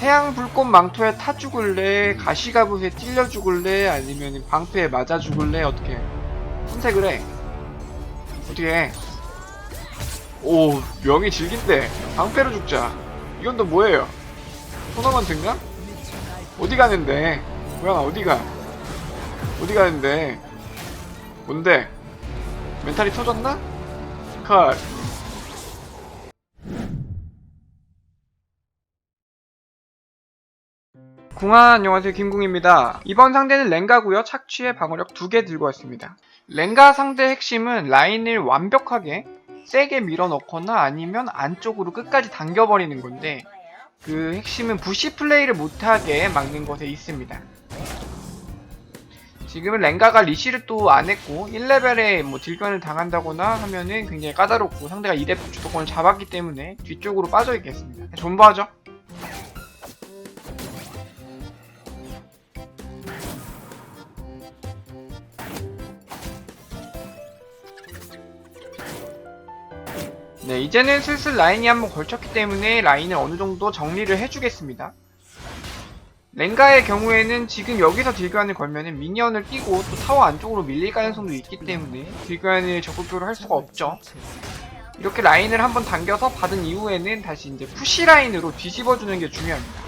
태양 불꽃 망토에 타 죽을래? 가시가붓에 찔려 죽을래? 아니면 방패에 맞아 죽을래? 어떻게? 선택을 해. 어떻게 해? 오, 명이 질긴데. 방패로 죽자. 이건 또 뭐예요? 토너먼트인가? 어디 가는데? 뭐야, 어디가? 어디 가는데? 뭔데? 멘탈이 터졌나? 컷. 궁아 안녕하세요 김궁입니다. 이번 상대는 랭가고요. 착취의 방어력 두개 들고 왔습니다. 랭가 상대 핵심은 라인을 완벽하게 세게 밀어넣거나 아니면 안쪽으로 끝까지 당겨버리는 건데 그 핵심은 부시 플레이를 못하게 막는 것에 있습니다. 지금은 랭가가 리시를 또 안 했고 1레벨에 뭐 딜견을 당한다거나 하면은 굉장히 까다롭고 상대가 2렙 주도권을 잡았기 때문에 뒤쪽으로 빠져 있겠습니다. 존버하죠. 이제는 슬슬 라인이 한번 걸쳤기 때문에 라인을 어느 정도 정리를 해주겠습니다. 랭가의 경우에는 지금 여기서 딜교환을 걸면은 미니언을 끼고 또 타워 안쪽으로 밀릴 가능성도 있기 때문에 딜교환을 적극적으로 할 수가 없죠. 이렇게 라인을 한번 당겨서 받은 이후에는 다시 이제 푸시 라인으로 뒤집어주는 게 중요합니다.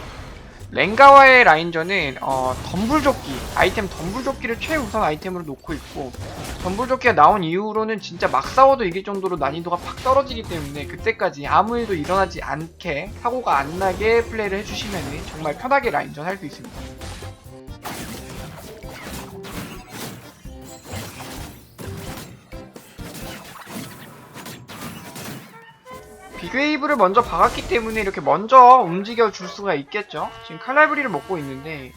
랭가와의 라인전은 어, 덤불조끼 아이템 덤불조끼를 최우선 아이템으로 놓고 있고 덤불조끼가 나온 이후로는 진짜 막 싸워도 이길 정도로 난이도가 팍 떨어지기 때문에 그때까지 아무 일도 일어나지 않게 사고가 안 나게 플레이를 해주시면 정말 편하게 라인전 할 수 있습니다. 비그웨이브를 먼저 박았기 때문에 이렇게 먼저 움직여 줄 수가 있겠죠. 지금 칼날브리를 먹고 있는데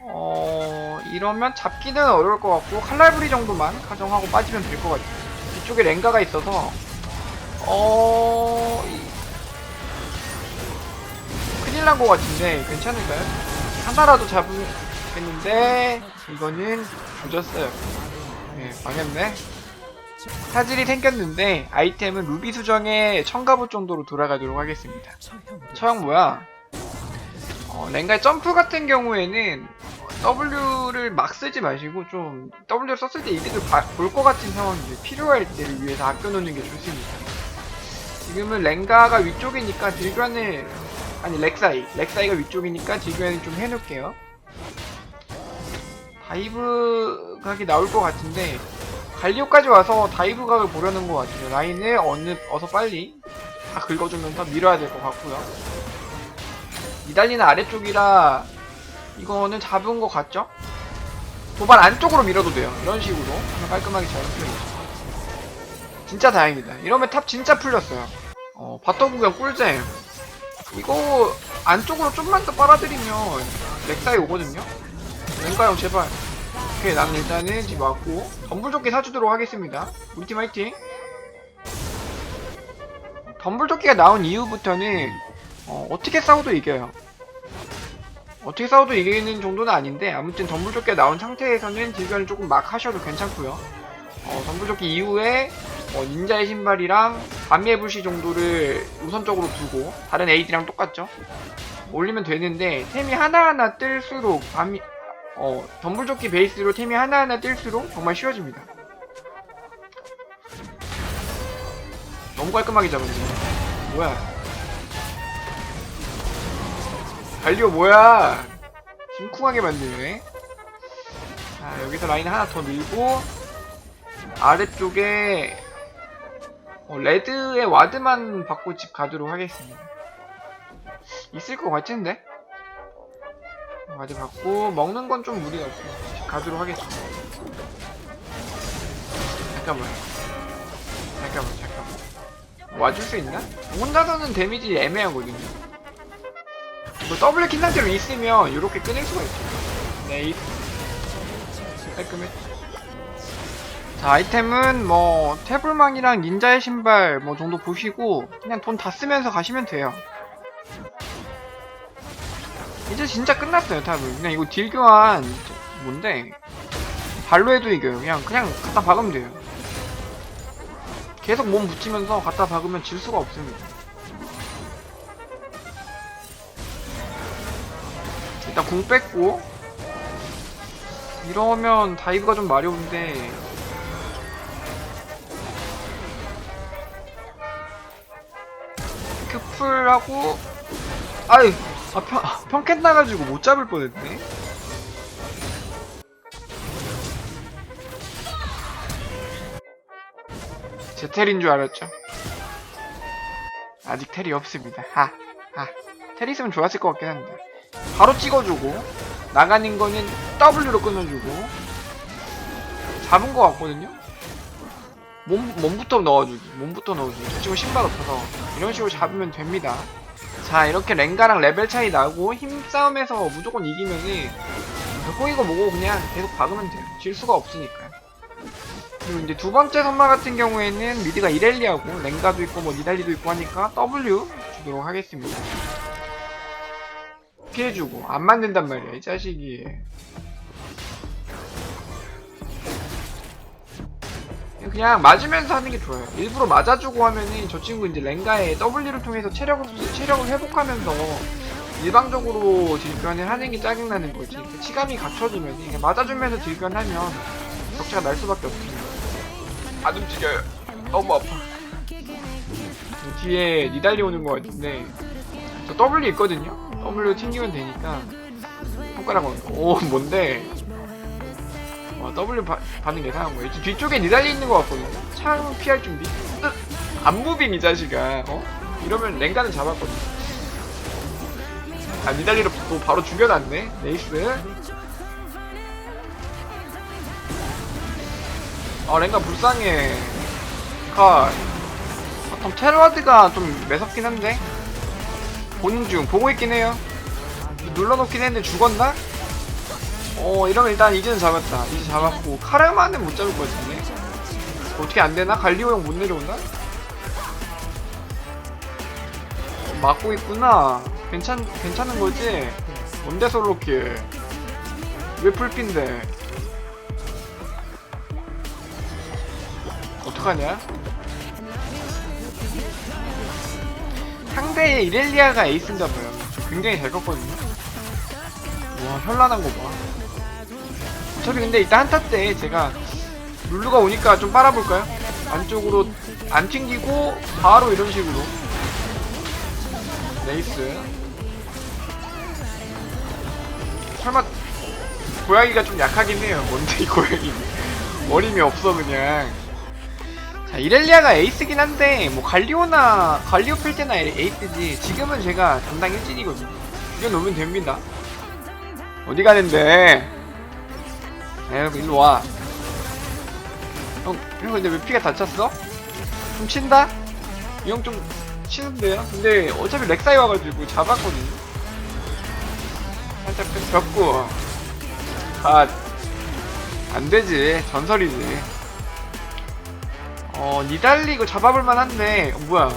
어 이러면 잡기는 어려울 것 같고 칼날브리 정도만 가정하고 빠지면 될 것 같아요. 뒤쪽에 랭가가 있어서 어 이- 큰일 난 것 같은데 괜찮을까요? 하나라도 잡으겠는데 이거는 조졌어요. 네, 망했네. 사질이 생겼는데 아이템은 루비 수정의 청가부 정도로 돌아가도록 하겠습니다. 처형 뭐야? 어, 랭가의 점프 같은 경우에는 W를 막 쓰지 마시고 좀 W를 썼을 때 이득을 볼 것 같은 상황인데 필요할 때를 위해서 아껴놓는 게 좋습니다. 지금은 랭가가 위쪽이니까 딜교환을 아니 렉사이 렉사이가 위쪽이니까 딜교환을 좀 해놓을게요. 다이브 각이 나올 것 같은데 갈리오까지 와서 다이브 각을 보려는 것 같아요. 라인을 어느 어서 빨리 다 긁어주면서 밀어야 될 것 같고요. 이달리는 아래쪽이라 이거는 잡은 것 같죠? 도발 안쪽으로 밀어도 돼요. 이런 식으로 하면 깔끔하게 잘 풀리죠. 진짜 다행이다. 이러면 탑 진짜 풀렸어요. 어, 바텀 구경 꿀잼. 이거 안쪽으로 좀만 더 빨아들이면 렉사이 오거든요? 랭가형 제발. 오케이, 난 일단은 지금 왔고 덤불조끼 사주도록 하겠습니다. 우리 팀 화이팅! 덤불조끼가 나온 이후부터는 어, 어떻게 싸워도 이겨요. 어떻게 싸워도 이기는 정도는 아닌데 아무튼 덤불조끼가 나온 상태에서는 딜견을 조금 막 하셔도 괜찮고요. 어, 덤불조끼 이후에 어, 닌자의 신발이랑 밤의 불시 정도를 우선적으로 두고 다른 에이드랑 똑같죠? 올리면 되는데 템이 하나하나 뜰수록 밤이 어, 덤불조끼 베이스로 템이 하나하나 뜰수록 정말 쉬워집니다. 너무 깔끔하게 잡았네. 뭐야. 갈리오 뭐야. 심쿵하게 만드네. 자, 여기서 라인 하나 더 밀고, 아래쪽에, 어, 레드의 와드만 받고 집 가도록 하겠습니다. 있을 것 같은데? 받고, 먹는 건 좀 무리가 집 가도록 하겠습니다. 잠깐만. 잠깐만, 잠깐만. 와줄 수 있나? 혼자서는 데미지 애매하거든요. 뭐 더블 킨 상태로 있으면 이렇게 끊을 수가 있죠. 네, 이 깔끔해. 자, 아이템은 뭐 태블망이랑 닌자의 신발 뭐 정도 보시고 그냥 돈 다 쓰면서 가시면 돼요. 이제 진짜 끝났어요, 탑은. 그냥 이거 딜 교환 뭔데? 발로 해도 이겨요. 그냥 그냥 갖다 박으면 돼요. 계속 몸 붙이면서 갖다 박으면 질 수가 없습니다. 일단 궁 뺐고 이러면 다이브가 좀 마려운데 큐플하고 아이 아, 평, 아, 평캔 나가지고 못 잡을 뻔했네. 제 텔인 줄 알았죠? 아직 텔이 없습니다. 하, 하. 텔 있으면 좋았을 것 같긴 한데. 바로 찍어주고 나가는 거는 W로 끊어주고. 잡은 것 같거든요? 몸, 몸부터 넣어주기 몸부터 넣어주기. 저 친구 신발 없어서 이런 식으로 잡으면 됩니다 자 이렇게 랭가랑 레벨 차이 나고 힘싸움에서 무조건 이기면은 호이거 뭐고 그냥 계속 박으면 돼요. 질 수가 없으니까 그리고 이제 두 번째 선마 같은 경우에는 미드가 이렐리아고 랭가도 있고 뭐 니달리도 있고 하니까 W 주도록 하겠습니다. 피해주고 안 맞는단 말이야 이 자식이 그냥 맞으면서 하는 게 좋아요. 일부러 맞아주고 하면은 저 친구 이제 랭가의 W를 통해서 체력을 체력을 회복하면서 일방적으로 딜견을 하는 게 짜증나는 거지. 그 치감이 갖춰지면 맞아주면서 딜견하면 격차가 날 수밖에 없습니다 안 움직여요. 너무 아파. 뒤에 니달리 오는 거 같은데 저 W 있거든요. W 튕기면 되니까 손가락. 오 뭔데? 와 W 바, 반응 예상한 거예요. 뒤쪽에 니달리 있는 거 같거든요. 창 피할 준비. 으! 안 무빙 이 자식아. 어? 이러면 랭가는 잡았거든요. 아 니달리로 또 바로 죽여놨네. 네이스. 아 랭가 불쌍해. 컷. 아, 그럼 테러와드가 좀 매섭긴 한데. 보는 중 보고 있긴 해요 눌러놓긴 했는데 죽었나? 어 이러면 일단 이제는 잡았다 이제 잡았고 카르마는 못 잡을 것 같은데 어떻게 안되나? 갈리오 형 못 내려오나? 어, 막고 있구나 괜찮, 괜찮은 거지? 뭔데 솔로킬 왜 풀핀데 어떡하냐? 상대의 이렐리아가 에이스인가 봐요. 저 굉장히 잘 컸거든요. 와, 현란한 거 봐. 어차피 근데 이따 한타 때 제가 룰루가 오니까 좀 빨아볼까요? 안쪽으로 안 튕기고 바로 이런 식으로 네이스 설마 고양이가 좀 약하긴 해요 뭔데 이 고양이 어림이 없어 그냥 자, 이렐리아가 에이스긴 한데, 뭐, 갈리오나, 갈리오 필 때나 에- 에이스지. 지금은 제가 담당 일진이거든요. 죽여놓으면 됩니다. 어디 가는데? 에휴, 일로 와. 형, 형, 근데 왜 피가 다쳤어? 좀 친다? 이 형 좀 치는데요? 근데 어차피 렉사이 와가지고 잡았거든요. 살짝 벽고. 아, 안 되지. 전설이지. 어, 니달리 이거 잡아볼만 한데, 어, 뭐야.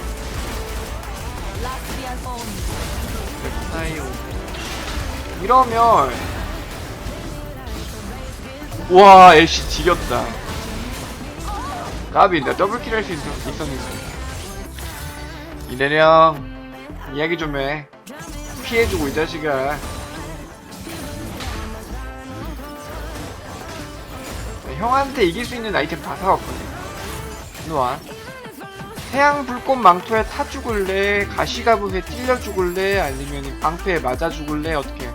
렉사이오. 이러면, 와, 애쉬 지겼다. 까비, 나 더블킬 할 수 있었는데. 이래령, 이야기 좀 해. 피해주고, 이 자식아. 형한테 이길 수 있는 아이템 다 사왔거든. 일로와 태양 불꽃 망토에 타 죽을래 가시가부에 찔려 죽을래 아니면 방패에 맞아 죽을래 어떻게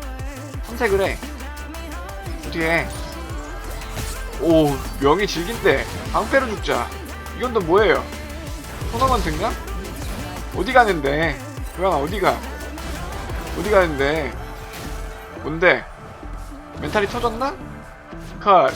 선택을 해 어떻게 해? 오 명이 질긴데 방패로 죽자. 이건 또 뭐예요? 토너먼트인가? 어디 가는데? 교양아 어디가? 어디 가는데? 뭔데? 멘탈이 터졌나? 컷